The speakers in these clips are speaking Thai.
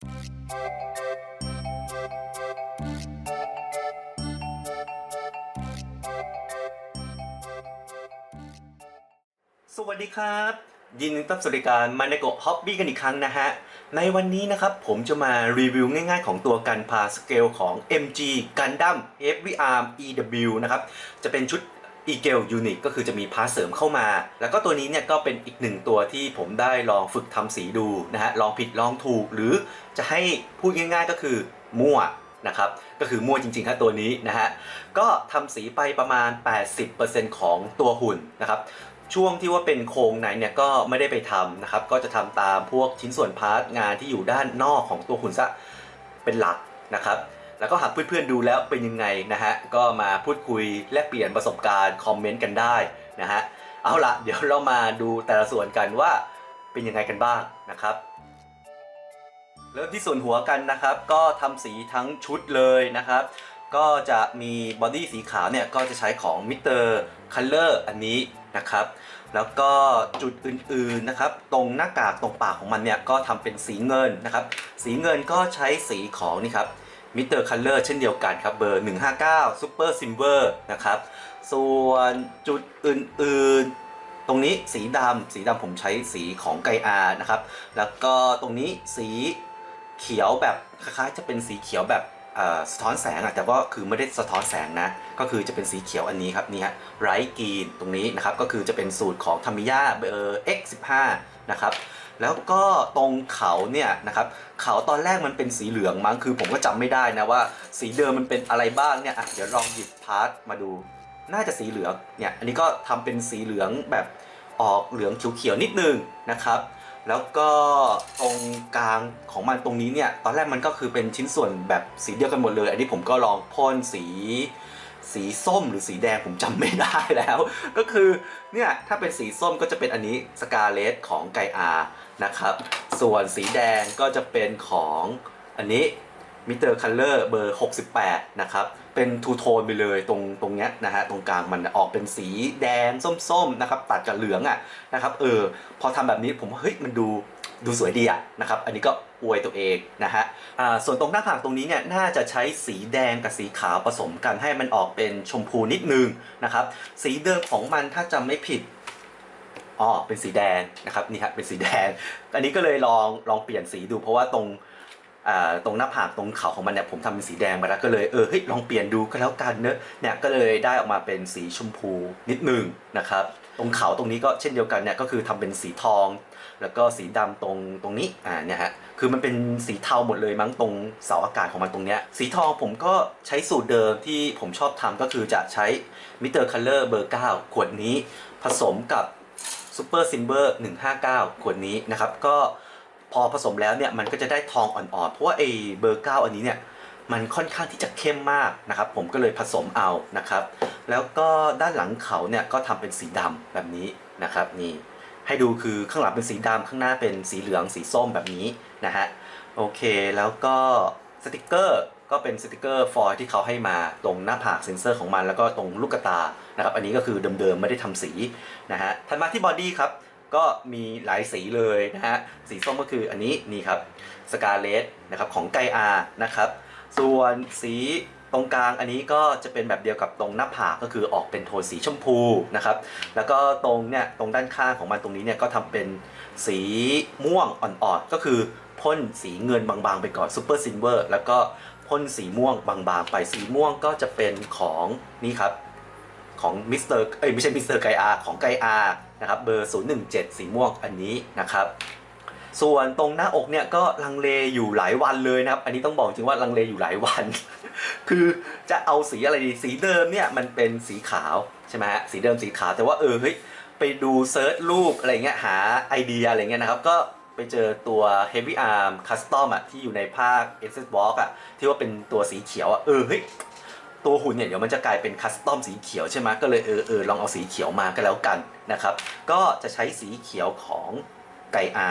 สวัสดีครับ ยินดีต้อนรับสู่รายการมาในโกะฮ็อบบี้กันอีกครั้งนะฮะ ในวันนี้นะครับผมจะมารีวิวง่ายๆ ของตัวกันพาสเกลของ MG Gundam Heavy Arm EW นะครับ จะเป็นชุด e g e l Unit ก็คือจะมีพาร์ทเสริมเข้ามา แล้วก็ตัวนี้เนี่ยก็เป็นอีกหนึ่งตัวที่ผมได้ลองฝึกทำสีดูนะฮะลองผิดลองถูก หรือจะให้พูดง่าย ๆ ก็คือมั่วนะครับก็คือมั่วจริงๆครับตัวนี้นะฮะก็ทำสีไปประมาณ 80%ของตัวหุ่นนะครับช่วงที่ว่าเป็นโครงในเนี่ยก็ไม่ได้ไปทำนะครับก็จะทำตามพวกชิ้นส่วนพาร์ทงานที่อยู่ด้านนอกของตัวหุ่นซะเป็นหลักนะครับ แล้วก็หากเพื่อนๆดูแล้วเป็นยังไงนะฮะก็มาพูดคุยแลกเปลี่ยนประสบการณ์คอมเมนต์กันได้นะฮะเอาละเดี๋ยวเรามาดูแต่ละส่วนกันว่าเป็นยังไงกันบ้างนะครับเริ่มที่ส่วนหัวกันนะครับ ก็ทำสีทั้งชุดเลยนะครับ ก็จะมีบอดี้สีขาวเนี่ยก็จะใช้ของ Mr. Color อันนี้นะครับ แล้วก็จุดอื่นๆนะครับ ตรงหน้ากากตรงปากของมันเนี่ยก็ทำเป็นสีเงินนะครับ สีเงินก็ใช้สีของนี่ครับ Mr. Color เลอร์เช่นเดียวกันครับเบอร์ 159 Super Silver นะครับ ส่วนจุดอื่นๆ ตรงนี้สีดำสีดำผมใช้สีของไกอานะครับ แล้วก็ตรงนี้สีเขียวแบบคล้ายๆจะเป็นสีเขียวแบบสะท้อนแสงอะแต่ว่าคือไม่ได้สะท้อนแสงนะ ก็คือจะเป็นสีเขียวอันนี้ครับนี่ฮะไรกรีนตรงนี้นะครับ ก็คือจะเป็นสูตรของทามิยาเบอร์ X15 นะครับ แล้วก็ตรงเขาเนี่ยนะครับเขาตอนแรกมันเป็นสีเหลืองมั้งคือผมก็จำไม่ได้นะว่า สีเดิมมันเป็นอะไรบ้างเนี่ยอะเดี๋ยวลองหยิบพาร์ทมาดู น่าจะสีเหลืองเนี่ยอันนี้ก็ทำเป็นสีเหลืองแบบออกเหลืองเขียวๆนิดนึงนะครับแล้วก็ตรงกลางของมันตรงนี้เนี่ยตอนแรกมันก็คือเป็นชิ้นส่วนแบบสีเดียวกันหมดเลย อันนี้ผมก็ลองพ่นสี สีส้มหรือสีแดงผมจำไม่ได้แล้ว ก็คือเนี่ยถ้าเป็นสีส้มก็จะเป็นอันนี้สกาเลตของไกอานะครับ ส่วนสีแดงก็จะเป็นของอันนี้มิเตอร์คัลเลอร์เบอร์ 68 นะครับ เป็นทูโทนไปเลยตรงตรงเนี้ยนะฮะตรงกลางมันออกเป็นสีแดงส้มๆนะครับตัดกับเหลืองอะนะครับเออพอทำแบบนี้ผมว่าเฮ้ยมันดูดูสวยดีอะนะครับอันนี้ก็อวยตัวเองนะฮะอ่าส่วนตรงหน้าผากตรงนี้เนี่ยน่าจะใช้สีแดงกับสีขาวผสมกันให้มันออกเป็นชมพูนิดนึงนะครับสีเดิมของมันถ้าจำไม่ผิดอ๋อเป็นสีแดงนะครับนี่ฮะเป็นสีแดง อันนี้ก็เลยลองลองเปลี่ยนสีดูเพราะว่าตรง ตรงหน้าผากตรงเขาของมันเนี่ยผมทำเป็นสีแดงมาแล้วก็เลยเออเฮ้ยลองเปลี่ยนดูก็แล้วกันเนอะเนี่ยก็เลยได้ออกมาเป็นสีชมพูนิดนึงนะครับตรงเขาตรงนี้ก็เช่นเดียวกันเนี่ยก็คือทำเป็นสีทอง แล้วก็สีดำตรงตรงนี้อ่าเนี่ยฮะคือมันเป็นสีเทาหมดเลยมั้งตรงเสาอากาศของมันตรงเนี้ยสีทองผมก็ใช้สูตรเดิมที่ผมชอบทำก็คือจะใช้มิเตอร์คัลเลอร์เบอร์ 9 ขวดนี้ ผสมกับซูเปอร์ซิ l เ e อร์159 ขวดนี้นะครับก็ พอผสมแล้วเนี่ยมันก็จะได้ทองอ่อนๆ เพราะว่าไอ้เบอร์9อันนี้เนี่ยมันค่อนข้างที่จะเข้มมากนะครับ ผมก็เลยผสมเอานะครับ แล้วก็ด้านหลังเขาเนี่ยก็ทำเป็นสีดำแบบนี้นะครับนี่ให้ดูคือข้างหลังเป็นสีดำข้างหน้าเป็นสีเหลืองสีส้มแบบนี้นะฮะโอเคแล้วก็สติกเกอร์ก็เป็นสติกเกอร์ฟอยที่เขาให้มาตรงหน้าผากเซ็นเซอร์ของมัน แล้วก็ตรงลูกตานะครับอันนี้ก็คือเดิมๆไม่ได้ทำสีนะฮะถัดมาที่บอดี้ครับ ก็มีหลายสีเลยนะฮะ สีส้มก็คืออันนี้นี่ครับสกาเลตนะครับของไกอานะครับ ส่วนสีตรงกลางอันนี้ก็จะเป็นแบบเดียวกับตรงหน้าผากก็คือออกเป็นโทนสีชมพูนะครับ แล้วก็ตรงเนี่ยตรงด้านข้างของมันตรงนี้เนี่ยก็ทำเป็นสีม่วงอ่อนๆก็คือพ่นสีเงินบางๆไปก่อนซูเปอร์ซิลเวอร์แล้วก็พ่นสีม่วงบางๆ ไปสีม่วงก็จะเป็นของนี่ครับ ของมิสเตอร์เอ้ยไม่ใช่มิสเตอร์ไกอาของไกอานะครับเบอร์ 017 สีม่วงอันนี้นะครับ ส่วนตรงหน้าอกเนี่ยก็ลังเลอยู่หลายวันเลยนะครับ อันนี้ต้องบอกจริงว่าลังเลอยู่หลายวัน คือจะเอาสีอะไรดีสีเดิมเนี่ยมันเป็นสีขาวใช่ไหมฮะสีเดิมสีขาวแต่ว่าเออเฮ้ยไปดูเซิร์ชรูปอะไรเงี้ยหาไอเดียอะไรเงี้ยนะครับก็ไปเจอตัว Heavy Arm Custom อะที่อยู่ในภาค Access Box อะที่ว่าเป็นตัวสีเขียวอะเออเฮ้ย ตัวหุ่นเนี่ยเดี๋ยวมันจะกลายเป็นคัสตอมสีเขียวใช่ไหมก็เลยเออเออลองเอาสีเขียวมาก็แล้วกันนะครับ ก็จะใช้สีเขียวของไกอา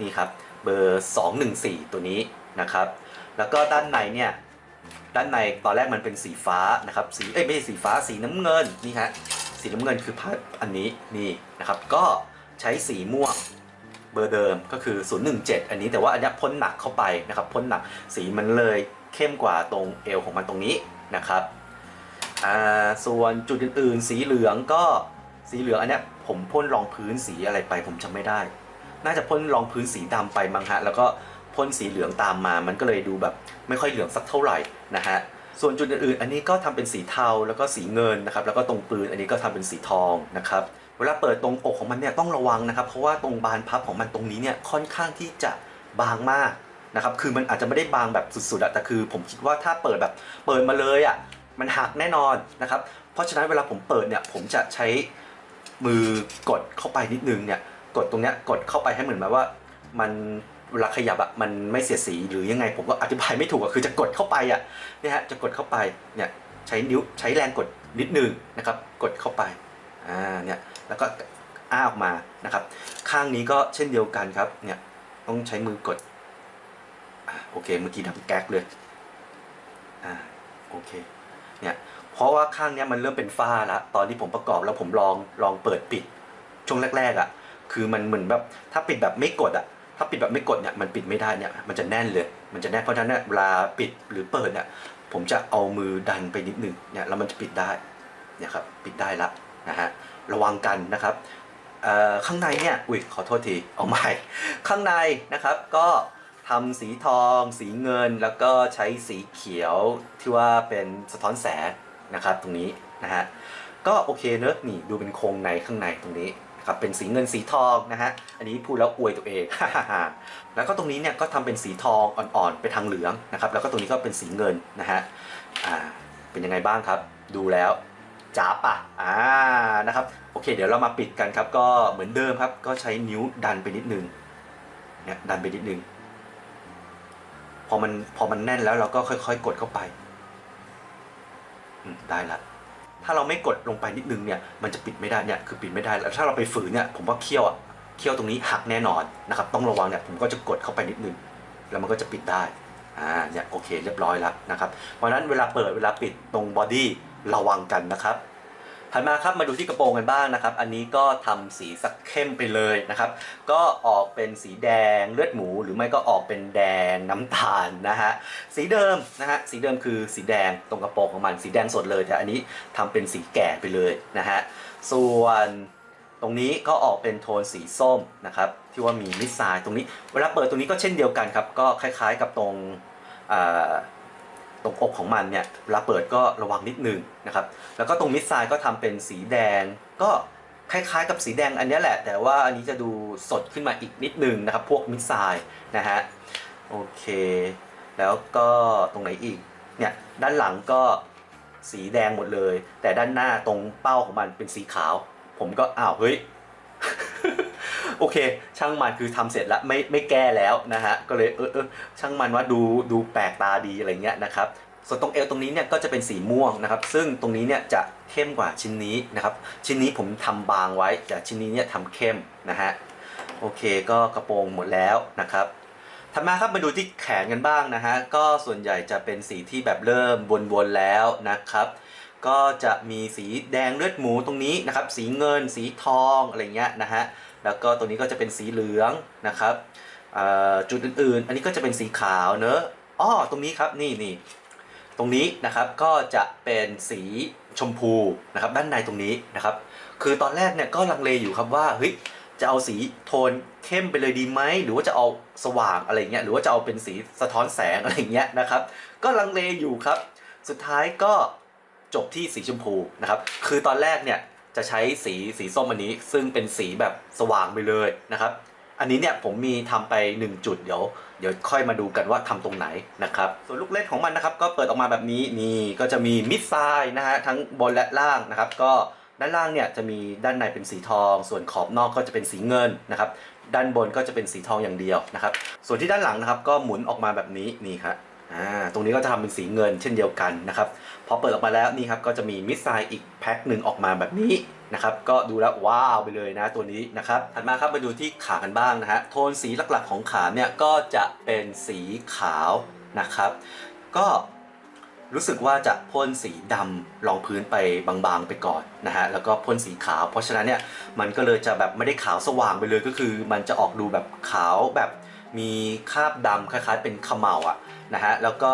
นี่ครับเบอร์ 214 ตัวนี้นะครับ แล้วก็ด้านในเนี่ยด้านในตอนแรกมันเป็นสีฟ้านะครับสีเอ้ยไม่ใช่สีฟ้าสีน้ำเงินนี่ฮะสีน้ำเงินคือพาร์ทอันนี้นี่นะครับ ก็ใช้สีม่วงเบอร์เดิมก็คือ 017 อันนี้แต่ว่าอันนี้พ่นหนักเข้าไปนะครับพ่นหนักสีมันเลยเข้มกว่าตรงเอวของมันตรงนี้ นะครับส่วนจุดอื่นๆ สีเหลืองก็สีเหลืองอันนี้ผมพ่นรองพื้นสีอะไรไปผมจำไม่ได้ น่าจะพ่นรองพื้นสีดำไปมั้งฮะแล้วก็พ่นสีเหลืองตามมา มันก็เลยดูแบบไม่ค่อยเหลืองสักเท่าไหร่นะฮะส่วนจุดอื่นๆ อันนี้ก็ทำเป็นสีเทาแล้วก็สีเงินนะครับ แล้วก็ตรงปืนอันนี้ก็ทำเป็นสีทองนะครับ เวลาเปิดตรงอกของมันเนี่ยต้องระวังนะครับ เพราะว่าตรงบานพับของมันตรงนี้เนี่ยค่อนข้างที่จะบางมาก นะครับคือมันอาจจะไม่ได้บางแบบสุดๆอะแต่คือผมคิดว่าถ้าเปิดแบบเปิดมาเลยอะมันหักแน่นอนนะครับเพราะฉะนั้นเวลาผมเปิดเนี่ยผมจะใช้มือกดเข้าไปนิดนึงเนี่ยกดตรงเนี้ยกดเข้าไปให้เหมือนแบบว่า มันเวลาขยับอะมันไม่เสียสีหรือยังไง ผมก็อธิบายไม่ถูกอะคือจะกดเข้าไปอะเนี่ยฮะจะกดเข้าไปเนี่ยใช้นิ้วใช้แรงกดนิดนึงนะครับ กดเข้าไปอ่าเนี่ยแล้วก็อ้าออกมานะครับ ข้างนี้ก็เช่นเดียวกันครับเนี่ยต้องใช้มือกด โอเค เมื่อกี้ดังแก๊กเลยอ่าโอเค เนี่ย เพราะว่าข้างเนี้ยมันเริ่มเป็นฝ้าแล้วตอนที่ผมประกอบแล้วผมลองลองเปิดปิด ช่วงแรกๆอะ่ะ คือมันเหมือนแบบ ถ้าปิดแบบไม่กดอะ่ะ ถ้าปิดแบบไม่กดเนี่ย มันปิดไม่ได้เนี่ย มันจะแน่นเลย มันจะแน่น เพราะฉะนั้นเวลาปิดหรือเปิดเนี่ย ผมจะเอามือดันไปนิดนึง เนี่ย แล้วมันจะปิดได้ เนี่ยครับ ปิดได้ละนะฮะ ระวังกันนะครับอ่อข้างในเนี่ย อุ้ย ขอโทษที เอาใหม่ ข้างในนะครับ ก็ ทำสีทอง สีเงิน แล้วก็ใช้สีเขียวที่ว่าเป็นสะท้อนแสงนะครับตรงนี้นะฮะก็โอเคเนอะนี่ดูเป็นโครงในข้างในตรงนี้นะครับเป็นสีเงินสีทองนะฮะอันนี้พูดแล้วอวยตัวเอง แล้วก็ตรงนี้เนี่ยก็ทำเป็นสีทองอ่อนๆไปทางเหลืองนะครับแล้วก็ตรงนี้ก็เป็นสีเงินนะฮะอ่าเป็นยังไงบ้างครับ ดูแล้วจ้าปะอ่านะครับโอเค เดี๋ยวเรามาปิดกันครับก็เหมือนเดิมครับ ก็ใช้นิ้วดันไปนิดนึงเนี่ยดันไปนิดนึง พอมันพอมันแน่นแล้วเราก็ค่อย ๆ กดเข้าไปอืมได้ละถ้าเราไม่กดลงไปนิดนึงเนี่ย มันจะปิดไม่ได้เนี่ยคือปิดไม่ได้แล้วถ้าเราไปฝืนเนี่ยผมว่าเคี้ยวอะเคี้ยวตรงนี้หักแน่นอนนะครับ ต้องระวังเนี่ยผมก็จะกดเข้าไปนิดนึง แล้วมันก็จะปิดได้อ่าเนี่ยโอเคเรียบร้อยแล้วนะครับ เพราะฉะนั้นเวลาเปิดเวลาปิดตรงบอดี้ระวังกันนะครับ ถัดมาครับมาดูที่กระโปรงกันบ้างนะครับ อันนี้ก็ทำสีสักเข้มไปเลยนะครับ ก็ออกเป็นสีแดงเลือดหมู หรือไม่ก็ออกเป็นแดงน้ำตาลนะฮะสีเดิมนะฮะสีเดิมคือสีแดงตรงกระโปรงของมันสีแดงสดเลยแต่อันนี้ทำเป็นสีแก่ไปเลยนะฮะส่วนตรงนี้ก็ออกเป็นโทนสีส้มนะครับที่ว่ามีมิดไซน์ตรงนี้เวลาเปิดตรงนี้ก็เช่นเดียวกันครับก็คล้ายๆกับตรงอ่า ตรงอกของมันเนี่ยเวลาเปิดก็ระวังนิดนึงนะครับ แล้วก็ตรงมิดไซด์ก็ทำเป็นสีแดง ก็คล้ายๆกับสีแดงอันนี้แหละ แต่ว่าอันนี้จะดูสดขึ้นมาอีกนิดนึงนะครับ พวกมิดไซด์นะฮะ โอเค แล้วก็ตรงไหนอีก เนี่ยด้านหลังก็สีแดงหมดเลย แต่ด้านหน้าตรงเป้าของมันเป็นสีขาว ผมก็อ้าวเฮ้ย โอเค ช่างมันคือทำเสร็จแล้วไม่ไม่แก้แล้วนะฮะก็เลยเออเออช่างมันว่าดูดูแปลกตาดีอะไรเงี้ยนะครับส่วนตรงเอวตรงนี้เนี่ยก็จะเป็นสีม่วงนะครับ ซึ่งตรงนี้เนี่ยจะเข้มกว่าชิ้นนี้นะครับ ชิ้นนี้ผมทำบางไว้แต่ชิ้นนี้เนี่ยทำเข้มนะฮะโอเคก็กระโปรงหมดแล้วนะครับถัดมาครับมาดูที่แขนกันบ้างนะฮะก็ส่วนใหญ่จะเป็นสีที่แบบเริ่มวนๆแล้วนะครับ ก็จะมีสีแดงเลือดหมูตรงนี้นะครับ สีเงิน สีทองอะไรเงี้ยนะฮะ แล้วก็ตรงนี้ก็จะเป็นสีเหลืองนะครับเอ่อจุดอื่นๆ อันนี้ก็จะเป็นสีขาวเนอะอ้อตรงนี้ครับนี่นี่ตรงนี้นะครับก็จะเป็นสีชมพูนะครับด้านในตรงนี้นะครับ คือตอนแรกเนี่ยก็ลังเลอยู่ครับว่าเฮ้ยจะเอาสีโทนเข้มไปเลยดีไหมหรือว่าจะเอาสว่างอะไรเงี้ยหรือว่าจะเอาเป็นสีสะท้อนแสงอะไรเงี้ยนะครับ ก็ลังเลอยู่ครับ สุดท้ายก็ จบที่สีชมพูนะครับ คือตอนแรกเนี่ยจะใช้สีสีส้มอันนี้ ซึ่งเป็นสีแบบสว่างไปเลยนะครับ อันนี้เนี่ยผมมีทำไป 1 จุดเดี๋ยวเดี๋ยวค่อยมาดูกันว่าทำตรงไหนนะครับ ส่วนลูกเล่นของมันนะครับ ก็เปิดออกมาแบบนี้นี่ก็จะมีมิดไซด์นะฮะทั้งบนและล่างนะครับ ก็ด้านล่างเนี่ยจะมีด้านในเป็นสีทอง ส่วนขอบนอกก็จะเป็นสีเงินนะครับ ด้านบนก็จะเป็นสีทองอย่างเดียวนะครับ ส่วนที่ด้านหลังนะครับ ก็หมุนออกมาแบบนี้นี่ครับ อ่าตรงนี้ก็จะทำเป็นสีเงินเช่นเดียวกันนะครับพอเปิดออกมาแล้วนี่ครับก็จะมีมิดไซด์อีกแพ็คหนึ่งออกมาแบบนี้นะครับก็ดูแล้วว้าวไปเลยนะตัวนี้นะครับถัดมาครับมาดูที่ขากันบ้างนะฮะโทนสีหลักๆของขาเนี่ยก็จะเป็นสีขาวนะครับก็รู้สึกว่าจะพ่นสีดำรองพื้นไปบางๆไปก่อนนะฮะแล้วก็พ่นสีขาว เพราะฉะนั้นเนี่ยมันก็เลยจะแบบไม่ได้ขาวสว่างไปเลยก็คือ มันจะออกดูแบบขาวแบบมีคราบดำคล้ายๆ เป็นขมเหลาอะ นะฮะแล้วก็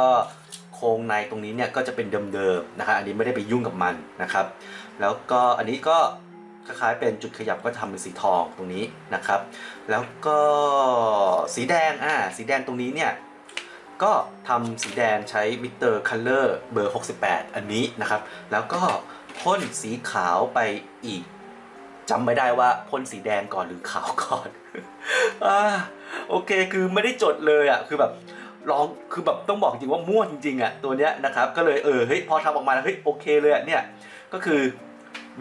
โครงในตรงนี้เนี่ยก็จะเป็นเดิมๆนะฮะอันนี้ไม่ได้ไปยุ่งกับมันนะครับ แล้วก็อันนี้ก็คล้ายๆเป็นจุดขยับก็ทำเป็นสีทองตรงนี้นะครับ แล้วก็สีแดงอ่าสีแดงตรงนี้เนี่ยก็ทำสีแดงใช้มิเตอร์คัลเลอร์เบอร์ 68 อันนี้นะครับ แล้วก็พ่นสีขาวไปอีกจำไม่ได้ว่าพ่นสีแดงก่อนหรือขาวก่อนอ่าโอเคคือไม่ได้จดเลยอะคือแบบ ลองคือแบบต้องบอกจริงว่ามั่วจริงๆอะตัวเนี้ยนะครับก็เลยเออเฮ้ยพอทำออกมาแล้วเฮ้ยโอเคเลยอะเนี่ยก็คือ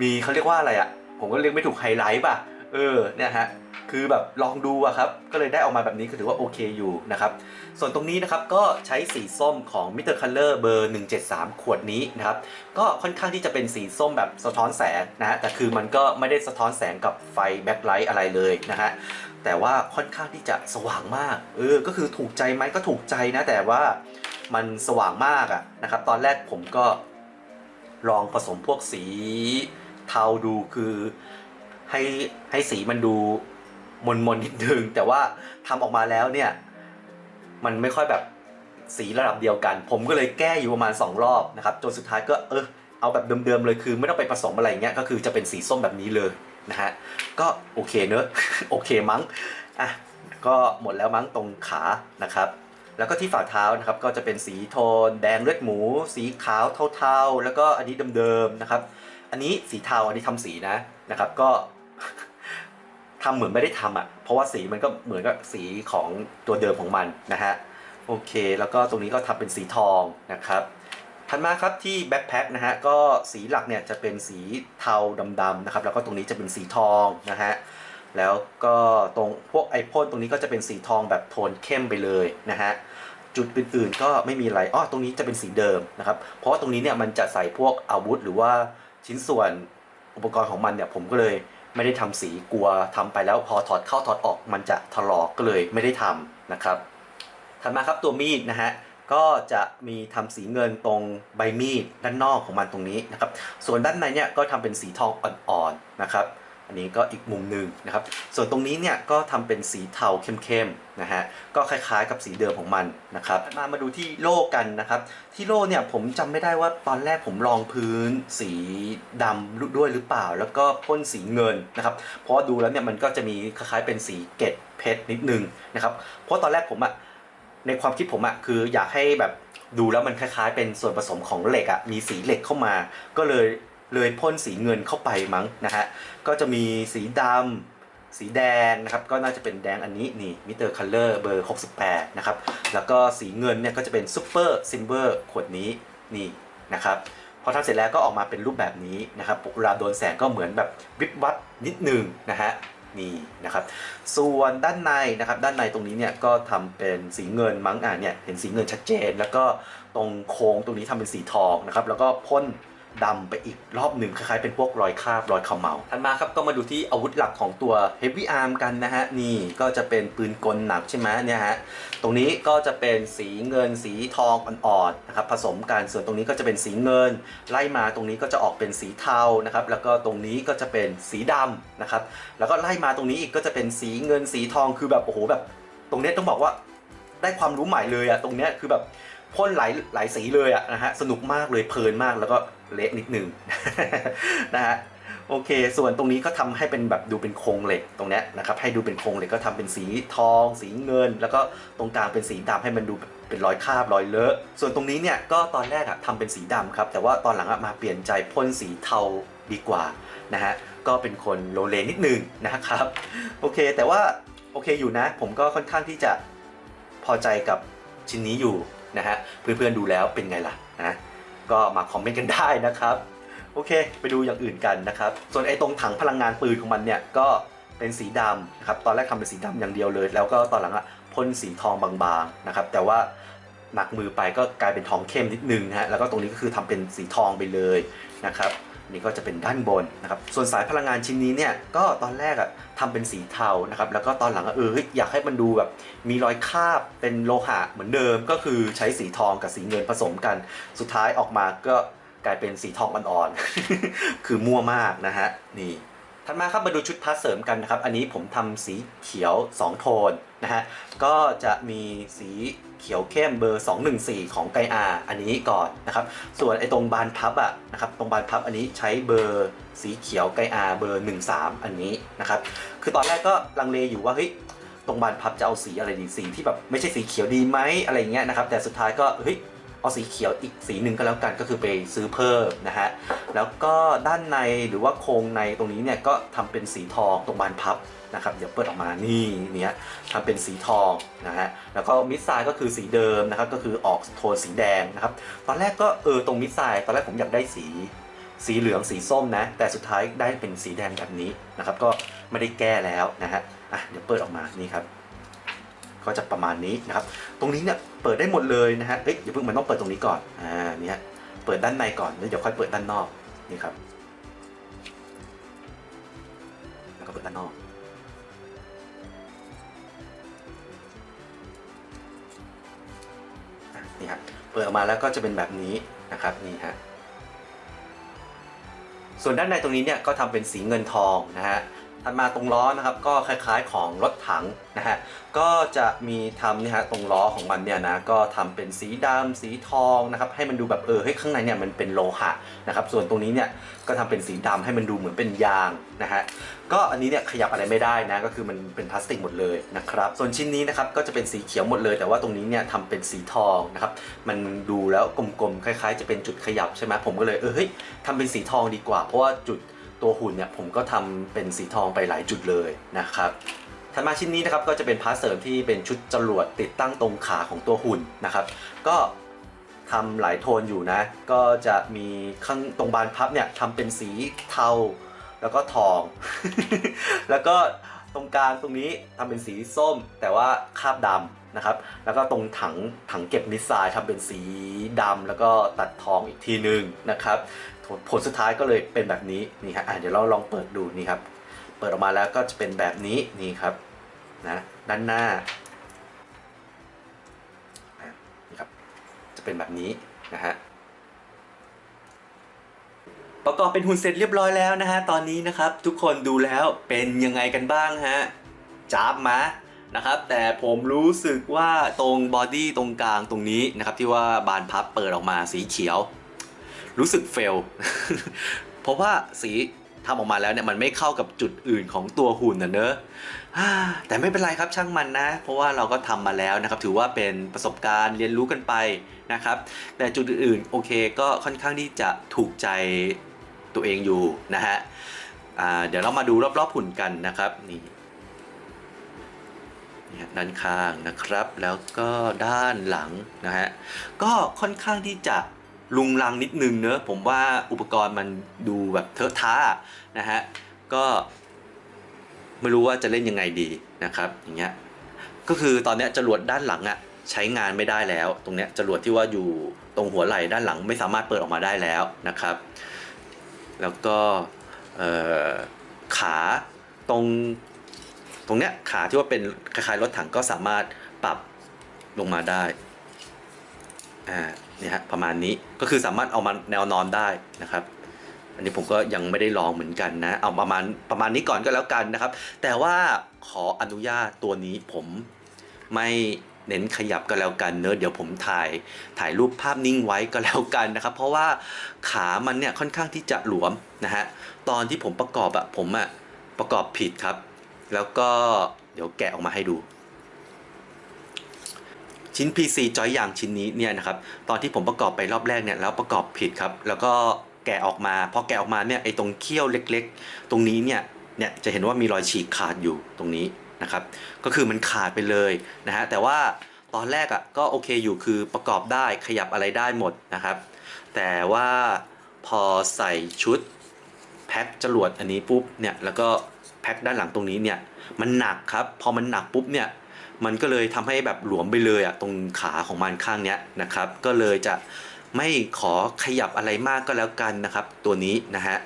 มีเขาเรียกว่าอะไรอะผมก็เรียกไม่ถูกไฮไลท์ป่ะเออเนี่ยฮะคือแบบลองดูอะครับก็เลยได้ออกมาแบบนี้ก็ถือว่าโอเคอยู่นะครับส่วนตรงนี้นะครับก็ใช้สีส้มของ m i t e r Color เบอร์ 173 ขวดนี้นะครับก็ค่อนข้างที่จะเป็นสีส้มแบบสะท้อนแสงนะฮะแต่คือมันก็ไม่ได้สะท้อนแสงกับไฟแบ็คไลท์อะไรเลยนะฮะ แต่ว่าค่อนข้างที่จะสว่างมาก เออ ก็คือถูกใจไหมก็ถูกใจนะ แต่ว่ามันสว่างมากอะนะครับ ตอนแรกผมก็ลองผสมพวกสีเทาดูคือให้ให้สีมันดูมนมนๆนิดนึง แต่ว่าทำออกมาแล้วเนี่ย มันไม่ค่อยแบบสีระดับเดียวกัน ผมก็เลยแก้อยู่ประมาณ 2 รอบนะครับจนสุดท้ายก็เออเอาแบบเดิมๆเลยคือ ไม่ต้องไปผสมอะไรเงี้ยก็คือจะเป็นสีส้มแบบนี้เลย นะฮะ ก็โอเคเนอะโอเคมั้ง อะ ก็หมดแล้วมั้งตรงขานะครับ แล้วก็ที่ฝ่าเท้านะครับ ก็จะเป็นสีโทน แดงเลือดหมู สีขาวเทาๆ แล้วก็อันนี้เดิมๆนะครับ อันนี้สีเทาอันนี้ทำสีนะนะครับ ก็ทำเหมือนไม่ได้ทำอะ เพราะว่าสีมันก็เหมือนกับสีของตัวเดิมของมันนะฮะ โอเค แล้วก็ตรงนี้ก็ทำเป็นสีทองนะครับ ถัดมาครับที่แบ็คแพ็คนะฮะก็สีหลักเนี่ยจะเป็นสีเทาดำๆนะครับแล้วก็ตรงนี้จะเป็นสีทองนะฮะแล้วก็ตรงพวกไอพ่นตรงนี้ก็จะเป็นสีทองแบบโทนเข้มไปเลยนะฮะจุดอื่นๆก็ไม่มีอะไรอ้อตรงนี้จะเป็นสีเดิมนะครับเพราะว่าตรงนี้เนี่ยมันจะใส่พวกอาวุธหรือว่าชิ้นส่วนอุปกรณ์ของมันเนี่ยผมก็เลยไม่ได้ทำสีกลัวทำไปแล้วพอถอดเข้าถอดออกมันจะถลอกก็เลยไม่ได้ทำนะครับถัดมาครับตัวมีดนะฮะ ก็จะมีทำสีเงินตรงใบมีดด้านนอกของมันตรงนี้นะครับ ส่วนด้านในเนี่ยก็ทำเป็นสีทองอ่อนๆนะครับ อันนี้ก็อีกมุมหนึ่งนะครับ ส่วนตรงนี้เนี่ยก็ทำเป็นสีเทาเข้มๆนะฮะ ก็คล้ายๆกับสีเดิมของมันนะครับ มามาดูที่โล่กันนะครับ ที่โล่เนี่ยผมจำไม่ได้ว่าตอนแรกผมลองพื้นสีดำด้วยหรือเปล่า แล้วก็พ่นสีเงินนะครับ เพราะดูแล้วเนี่ยมันก็จะมีคล้ายๆเป็นสีเกล็ดเพชรนิดนึงนะครับ เพราะตอนแรกผมอะ ในความคิดผมอะคืออยากให้แบบดูแล้วมันคล้ายๆ เป็นส่วนผสมของเหล็กอะมีสีเหล็กเข้ามา ก็เลยเลยพ่นสีเงินเข้าไปมั้งนะฮะก็จะมีสีดำสีแดงนะครับ ก็น่าจะเป็นแดงอันนี้นี่มิเตอร์คัลเลอร์เบอร์ 68 นะครับ แล้วก็สีเงินเนี่ยก็จะเป็นซูเปอร์ซิลเวอร์ขวดนี้นี่นะครับพอทำเสร็จแล้วก็ออกมาเป็นรูปแบบนี้นะครับเวลาโดนแสงก็เหมือนแบบวิบวับนิดนึงนะฮะ นี่นะครับ ส่วนด้านในนะครับ ด้านในตรงนี้เนี่ยก็ทำเป็นสีเงินมั้งอะเนี่ยเห็นสีเงินชัดเจน แล้วก็ตรงโค้งตรงนี้ทำเป็นสีทองนะครับ แล้วก็พ่น ดำไปอีกรอบหนึ่งคล้ายๆเป็นพวกรอยคราบรอยเขมเหลาถัดมาครับก็มาดูที่อาวุธหลักของตัว Heavy Arm กันนะฮะ นี่ก็จะเป็นปืนกลหนักใช่ไหมเนี่ยฮะ ตรงนี้ก็จะเป็นสีเงินสีทองอ่อนๆนะครับผสมกันส่วนตรงนี้ก็จะเป็นสีเงิน ไล่มาตรงนี้ก็จะออกเป็นสีเทานะครับแล้วก็ตรงนี้ก็จะเป็นสีดำนะครับแล้วก็ไล่มาตรงนี้อีกก็จะเป็นสีเงินสีทองคือแบบโอ้โหแบบ ตรงเนี้ยต้องบอกว่าได้ความรู้ใหม่เลยอะตรงเนี้ยคือแบบพ่นหลายหลายสีเลยอะนะฮะสนุกมากเลยเพลินมากแล้วก็ เละนิดนึงนะฮะโอเค ส่วนตรงนี้ก็ทำให้เป็นแบบดูเป็นโครงเหล็กตรงนี้นะครับให้ดูเป็นโครงเหล็กก็ทำเป็นสีทอง สีเงิน แล้วก็ตรงกลางเป็นสีดำให้มันดูเป็นรอยคราบรอยเลอะ ส่วนตรงนี้เนี่ยก็ตอนแรกอะทำเป็นสีดำครับ แต่ว่าตอนหลังอะมาเปลี่ยนใจพ่นสีเทาดีกว่านะฮะก็เป็นคนโลเลนิดนึงนะครับโอเค แต่ว่าโอเคอยู่นะ ผมก็ค่อนข้างที่จะพอใจกับชิ้นนี้อยู่นะฮะเพื่อนๆดูแล้วเป็นไงล่ะนะ ก็มาคอมเมนต์กันได้นะครับ โอเค ไปดูอย่างอื่นกันนะครับ ส่วนไอ้ตรงถังพลังงานปืนของมันเนี่ยก็เป็นสีดำนะครับตอนแรกทำเป็นสีดำอย่างเดียวเลย แล้วก็ตอนหลังอะพ่นสีทองบางๆนะครับ แต่ว่าหนักมือไปก็กลายเป็นทองเข้มนิดนึงนะฮะแล้วก็ตรงนี้ก็คือทำเป็นสีทองไปเลยนะครับ นี่ก็จะเป็นด้านบนนะครับ ส่วนสายพลังงานชิ้นนี้เนี่ยก็ตอนแรกอะทำเป็นสีเทานะครับ แล้วก็ตอนหลังเอออยากให้มันดูแบบมีรอยคาบเป็นโลหะเหมือนเดิม ก็คือใช้สีทองกับสีเงินผสมกัน สุดท้ายออกมาก็กลายเป็นสีทองอ่อนๆ คือมั่วมากนะฮะ นี่ ถัดมาครับมาดูชุดพาร์ทเสริมกันนะครับ อันนี้ผมทำสีเขียว 2 โทนนะฮะ ก็จะมีสีเขียวเข้มเบอร์ 214 ของไกอาอันนี้ก่อนนะครับ ส่วนไอ้ตรงบานพับอะนะครับ ตรงบานพับอันนี้ใช้เบอร์สีเขียวไกอาเบอร์ 13 อันนี้นะครับ คือตอนแรกก็ลังเลอยู่ว่าเฮ้ยตรงบานพับจะเอาสีอะไรดีสีที่แบบไม่ใช่สีเขียวดีไหมอะไรเงี้ยนะครับ แต่สุดท้ายก็เฮ้ย เอาสีเขียวอีกสีหนึ่งก็แล้วกันก็คือไปซื้อเพิ่มนะฮะแล้วก็ด้านในหรือว่าโครงในตรงนี้เนี่ยก็ทำเป็นสีทองตรงบานพับนะครับเดี๋ยวเปิดออกมานี่เนี่ยทำเป็นสีทองนะฮะแล้วก็มิดไซด์ก็คือสีเดิมนะครับก็คือออกโทนสีแดงนะครับตอนแรกก็เออตรงมิดไซด์ตอนแรกผมอยากได้สีสีเหลืองสีส้มนะ แต่สุดท้ายได้เป็นสีแดงแบบนี้นะครับ ก็ไม่ได้แก้แล้วนะฮะอะเดี๋ยวเปิดออกมานี่ครับ ก็จะประมาณนี้นะครับ ตรงนี้เนี่ยเปิดได้หมดเลยนะฮะเอ้ยอย่าเพิ่งมันต้องเปิดตรงนี้ก่อน อ่าเนี่ยเปิดด้านในก่อนแล้วเดี๋ยวค่อยเปิดด้านนอกนี่ครับ แล้วก็เปิดด้านนอกอะนี่ฮะเปิดออกมาแล้วก็จะเป็นแบบนี้นะครับนี่ฮะส่วนด้านในตรงนี้เนี่ยก็ทำเป็นสีเงินทองนะฮะ ถัดมาตรงล้อนะครับก็คล้ายๆของรถถังนะฮะก็จะมีทำนี่ฮะตรงล้อของมันเนี่ยนะก็ทำเป็นสีดำสีทองนะครับให้มันดูแบบเออเฮ้ยข้างในเนี่ยมันเป็นโลหะนะครับส่วนตรงนี้เนี่ยก็ทำเป็นสีดำให้มันดูเหมือนเป็นยางนะฮะก็อันนี้เนี่ยขยับอะไรไม่ได้นะก็คือมันเป็นพลาสติกหมดเลยนะครับส่วนชิ้นนี้นะครับก็จะเป็นสีเขียวหมดเลย แต่ว่าตรงนี้เนี่ยทำเป็นสีทองนะครับมันดูแล้วกลมๆคล้าย ๆ จะเป็นจุดขยับใช่ไหมผมก็เลยเออเฮ้ยทำเป็นสีทองดีกว่า เพราะว่าจุด ตัวหุ่นเนี่ยผมก็ทำเป็นสีทองไปหลายจุดเลยนะครับถัดมาชิ้นนี้นะครับก็จะเป็นพาร์ทเสริมที่เป็นชุดจรวดติดตั้งตรงขาของตัวหุ่นนะครับ ก็ทำหลายโทนอยู่นะ ก็จะมีข้างตรงบานพับเนี่ยทำเป็นสีเทาแล้วก็ทอง แล้วก็ตรงกลางตรงนี้ทำเป็นสีส้ม แต่ว่าคาบดำนะครับ แล้วก็ตรงถังถังเก็บมิสไซล์ทำเป็นสีดำแล้วก็ตัดทองอีกทีหนึ่งนะครับ ผลสุดท้ายก็เลยเป็นแบบนี้นี่ฮะอะเดี๋ยวเราลองเปิดดูนี่ครับ เปิดออกมาแล้วก็จะเป็นแบบนี้นี่ครับนะด้านหน้านี่ครับจะเป็นแบบนี้นะฮะประกอบเป็นหุ่นเสร็จเรียบร้อยแล้วนะฮะตอนนี้นะครับ ทุกคนดูแล้วเป็นยังไงกันบ้างฮะจ้าบมานะครับแต่ผมรู้สึกว่าตรงบอดี้ตรงกลางตรงนี้นะครับที่ว่าบานพับเปิดออกมาสีเขียว รู้สึกเฟล เพราะว่าสีทำออกมาแล้วเนี่ยมันไม่เข้ากับจุดอื่นของตัวหุ่นนะเนอะแต่ไม่เป็นไรครับช่างมันนะ เพราะว่าเราก็ทำมาแล้วนะครับ ถือว่าเป็นประสบการณ์เรียนรู้กันไปนะครับ แต่จุดอื่นๆโอเคก็ค่อนข้างที่จะถูกใจตัวเองอยู่นะฮะเดี๋ยวเรามาดูรอบๆหุ่นกันนะครับนี่ด้านข้างนะครับ แล้วก็ด้านหลังนะฮะก็ค่อนข้างที่จะ ลุงลังนิดนึงเนอะผมว่าอุปกรณ์มันดูแบบเทอะท้านะฮะก็ไม่รู้ว่าจะเล่นยังไงดีนะครับอย่างเงี้ยก็คือตอนเนี้ยจรวดด้านหลังอะใช้งานไม่ได้แล้ว ตรงเนี้ยจรวดที่ว่าอยู่ตรงหัวไหล่ด้านหลังไม่สามารถเปิดออกมาได้แล้วนะครับ แล้วก็เออขาตรงตรงเนี้ยขาที่ว่าเป็นคล้ายๆรถถังก็สามารถปรับลงมาได้อ่า นี่ฮะประมาณนี้ก็คือสามารถเอามาแนวนอนได้นะครับ อันนี้ผมก็ยังไม่ได้ลองเหมือนกันนะ เอาประมาณประมาณนี้ก่อนก็แล้วกันนะครับ แต่ว่าขออนุญาตตัวนี้ผมไม่เน้นขยับก็แล้วกันเนอะเดี๋ยวผมถ่ายถ่ายรูปภาพนิ่งไว้ก็แล้วกันนะครับ เพราะว่าขามันเนี่ยค่อนข้างที่จะหลวมนะฮะตอนที่ผมประกอบอะผมอะประกอบผิดครับ แล้วก็เดี๋ยวแกะออกมาให้ดู ชิ้น PC จอยอย่างชิ้นนี้เนี่ยนะครับตอนที่ผมประกอบไปรอบแรกเนี่ยแล้วประกอบผิดครับ แล้วก็แกะออกมาพอแกะออกมาเนี่ยไอ้ตรงเขี้ยวเล็กๆ ตรงนี้เนี่ยเนี่ยจะเห็นว่ามีรอยฉีกขาดอยู่ตรงนี้นะครับ ก็คือมันขาดไปเลยนะฮะแต่ว่าตอนแรกอะ่ะก็โอเคอยู่คือประกอบได้ขยับอะไรได้หมดนะครับ แต่ว่าพอใส่ชุดแพ็คจรวดอันนี้ปุ๊บเนี่ยแล้วก็แพ็คด้านหลังตรงนี้เนี่ยมันหนักครับ พอมันหนักปุ๊บเนี่ย มันก็เลยทำให้แบบหลวมไปเลยอะตรงขาของมันข้างเนี้ยนะครับ ก็เลยจะไม่ขอขยับอะไรมากก็แล้วกันนะครับ ตัวนี้นะฮะ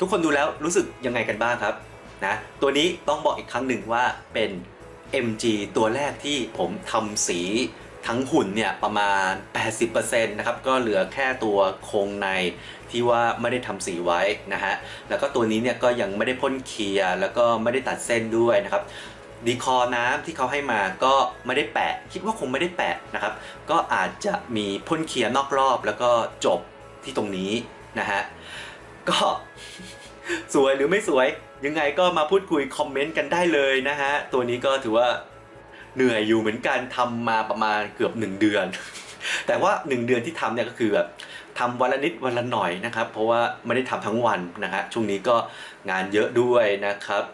ทุกคนดูแล้วรู้สึกยังไงกันบ้างครับนะตัวนี้ต้องบอกอีกครั้งหนึ่งว่าเป็น MG ตัวแรกที่ผมทำสีทั้งหุ่นเนี่ยประมาณ 80%นะครับก็เหลือแค่ตัวโครงในที่ว่าไม่ได้ทำสีไว้นะฮะแล้วก็ตัวนี้เนี่ยก็ยังไม่ได้พ่นเคลียร์แล้วก็ไม่ได้ตัดเส้นด้วยนะครับดีคอน้ำที่เขาให้มาก็ไม่ได้แปะ คิดว่าคงไม่ได้แปะนะครับ ก็อาจจะมีพ่นเคลียร์นอกรอบ แล้วก็จบที่ตรงนี้นะฮะ ก็ สวยหรือไม่สวย ยังไงก็มาพูดคุยคอมเมนต์กันได้เลยนะฮะ ตัวนี้ก็ถือว่าเหนื่อยอยู่เหมือนกันทำมาประมาณเกือบ 1 เดือน แต่ว่า 1 เดือนที่ทำเนี่ยก็คือแบบทำวันละนิดวันละหน่อยนะครับ เพราะว่าไม่ได้ทำทั้งวันนะฮะช่วงนี้ก็งานเยอะด้วยนะครับ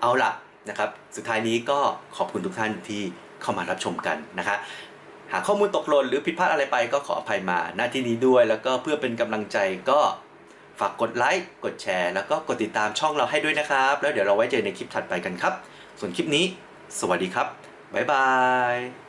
เอาละนะครับ สุดท้ายนี้ก็ขอบคุณทุกท่านที่เข้ามารับชมกันนะคะหากข้อมูลตกหล่นหรือผิดพลาดอะไรไปก็ขออภัยมาหน้าที่นี้ด้วย แล้วก็เพื่อเป็นกำลังใจก็ ฝากกดไลค์กดแชร์แล้วก็กดติดตามช่องเราให้ด้วยนะครับ แล้วเดี๋ยวเราไว้เจอในคลิปถัดไปกันครับ ส่วนคลิปนี้ สวัสดีครับบ๊ายบาย